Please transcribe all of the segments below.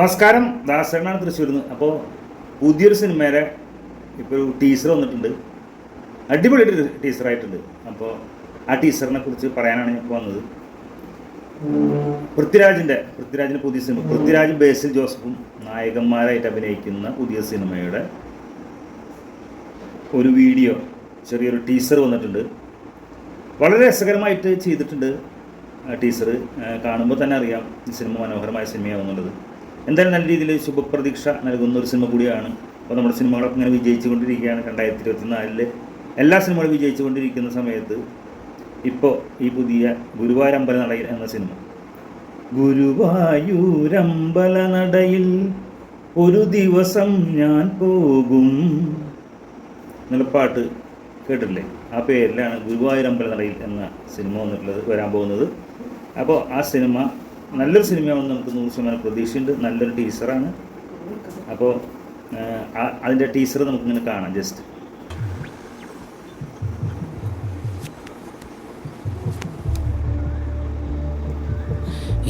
നമസ്കാരം. ദാസേണാണ് തൃശ്ശൂരിൽ നിന്ന് അപ്പോൾ പുതിയൊരു സിനിമയുടെ ഇപ്പോൾ ഒരു ടീസർ വന്നിട്ടുണ്ട്. അടിപൊളിയായിട്ട് ടീസറായിട്ടുണ്ട് അപ്പോൾ ആ ടീസറിനെ കുറിച്ച് പറയാനാണ് ഞാൻ വന്നത്. പൃഥ്വിരാജിന്റെ പൃഥ്വിരാജിന്റെ പുതിയ സിനിമ. പൃഥ്വിരാജ് ബേസിൽ ജോസഫും നായകന്മാരായിട്ട് അഭിനയിക്കുന്ന പുതിയ സിനിമയുടെ ഒരു വീഡിയോ ചെറിയൊരു ടീസർ വന്നിട്ടുണ്ട്. വളരെ രസകരമായിട്ട് ചെയ്തിട്ടുണ്ട് ടീസർ കാണുമ്പോൾ തന്നെ അറിയാം ഈ സിനിമ മനോഹരമായ സിനിമയാവുന്നുള്ളത്. എന്തായാലും നല്ല രീതിയിൽ ശുഭപ്രതീക്ഷ നൽകുന്ന ഒരു സിനിമ കൂടിയാണ്. അപ്പോൾ നമ്മുടെ സിനിമകളൊക്കെ ഇങ്ങനെ വിജയിച്ചുകൊണ്ടിരിക്കുകയാണ്. രണ്ടായിരത്തി ഇരുപത്തി നാലിൽ എല്ലാ സിനിമകളും വിജയിച്ചുകൊണ്ടിരിക്കുന്ന സമയത്ത് ഇപ്പോൾ ഈ പുതിയ ഗുരുവായൂരമ്പല നടയിൽ എന്ന സിനിമ. ഗുരുവായൂരമ്പല നടയിൽ ഒരു ദിവസം ഞാൻ പോകും. എന്നുള്ള പാട്ട് കേട്ടില്ലേ ആ പേരിലാണ് ഗുരുവായൂരമ്പല നടയിൽ എന്ന സിനിമ വന്നിട്ടുള്ളത് വരാൻ പോകുന്നത്. അപ്പോൾ ആ സിനിമ നല്ലൊരു സിനിമയാണെന്ന് നമുക്ക് നൂറ് ശതമാനം പ്രതീക്ഷയുണ്ട്. നല്ലൊരു ടീച്ചറാണ് അപ്പോൾ അതിന്റെ ടീച്ചർ നമുക്കിങ്ങനെ കാണാം ജസ്റ്റ്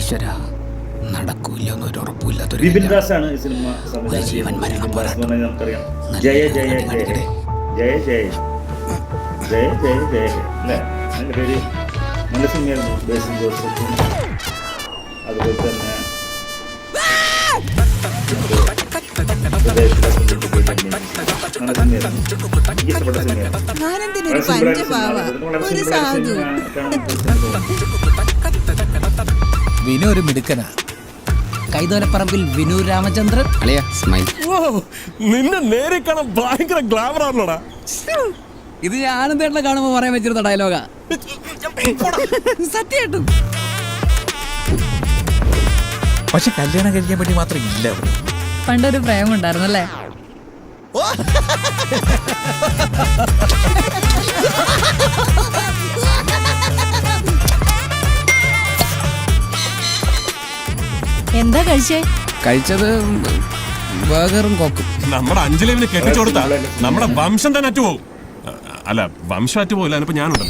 ഈശ്വര നടക്കൂല്ല എന്നൊരു ഉറപ്പില്ലാത്തൊരു ആണ് ഈ സിനിമ ഒരു ജീവൻ. മരണ പോരാട്ടം. നമുക്കറിയാം. ജയ ജയ ജയ. ജയ ജയ. ജയ ജയ ജയ. അല്ലേ? നല്ല പേര്. നല്ല സിനിമയായിരുന്നു. ബേസിൻ ജോസഫും അതുപോലെ തന്നെ. ഞാനെന്തിനൊരു ഒരു സാധു. വിനു ഒരു മിടുക്കനാ. കൈതോലപ്പറമ്പിൽ വിനു രാമചന്ദ്രൻ. അളിയ സ്മൈൽ ഓ നിന്നെ നേരെ കാണാൻ ഭയങ്കര ഗ്ലാമർ ആണല്ലോടാ. ഇത് ഞാൻ ആനന്ദേട്ടനെ കാണുമ്പോ പറയാൻ വെച്ചിരുന്ന ഡയലോഗാ സത്യമായിട്ടും പക്ഷെ കല്യാണം കഴിക്കാൻ വേണ്ടി മാത്രം ഇല്ല പണ്ടൊരു പ്രേമം ഉണ്ടായിരുന്നല്ലേ എന്താ കഴിച്ചേ? കഴിച്ചത് ബർഗറും കോക്കും. നമ്മുടെ അഞ്ജലിവിനെ കെട്ടിച്ചു കൊടുത്താ നമ്മുടെ വംശം തന്നെ അറ്റുപോകും. അല്ല വംശം അറ്റുപോകില്ല അതിനിപ്പോ ഞാനുണ്ടല്ലോ.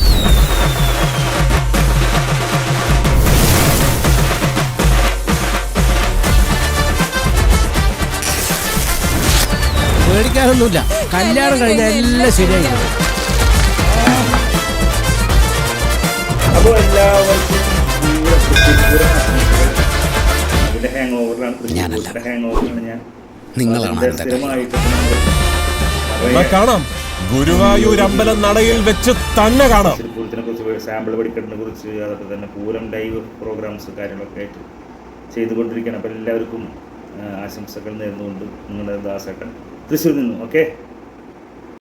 പേടിക്കാനൊന്നുമില്ല. കല്യാണം കഴിഞ്ഞാൽ എല്ലാം ശരിയായി അപ്പോൾ എല്ലാവർക്കും അതിന്റെ ഹാങ് ഓവറിലാണ് ഞാനല്ല. ഹാങ് ഓവറിലാണ് ഞാൻ. നിങ്ങളാണ് സ്ഥിരമായിട്ട് കാണാം. ഗുരുവായൂർ അമ്പലം നടയിൽ വെച്ച് തന്നെ കാണാം. പൂരത്തിനെ കുറിച്ച് സാമ്പിൾ പഠിക്കലിനെ കുറിച്ച് അതൊക്കെ തന്നെ പൂരം ലൈവ് പ്രോഗ്രാംസ് കാര്യങ്ങളൊക്കെ ആയിട്ട് ചെയ്തുകൊണ്ടിരിക്കുകയാണ്. അപ്പോൾ എല്ലാവർക്കും ആശംസകൾ നേർന്നുകൊണ്ട് നിങ്ങളുടെ ദാസേട്ടൻ തൃശ്ശൂരിൽ നിന്നും ഓക്കെ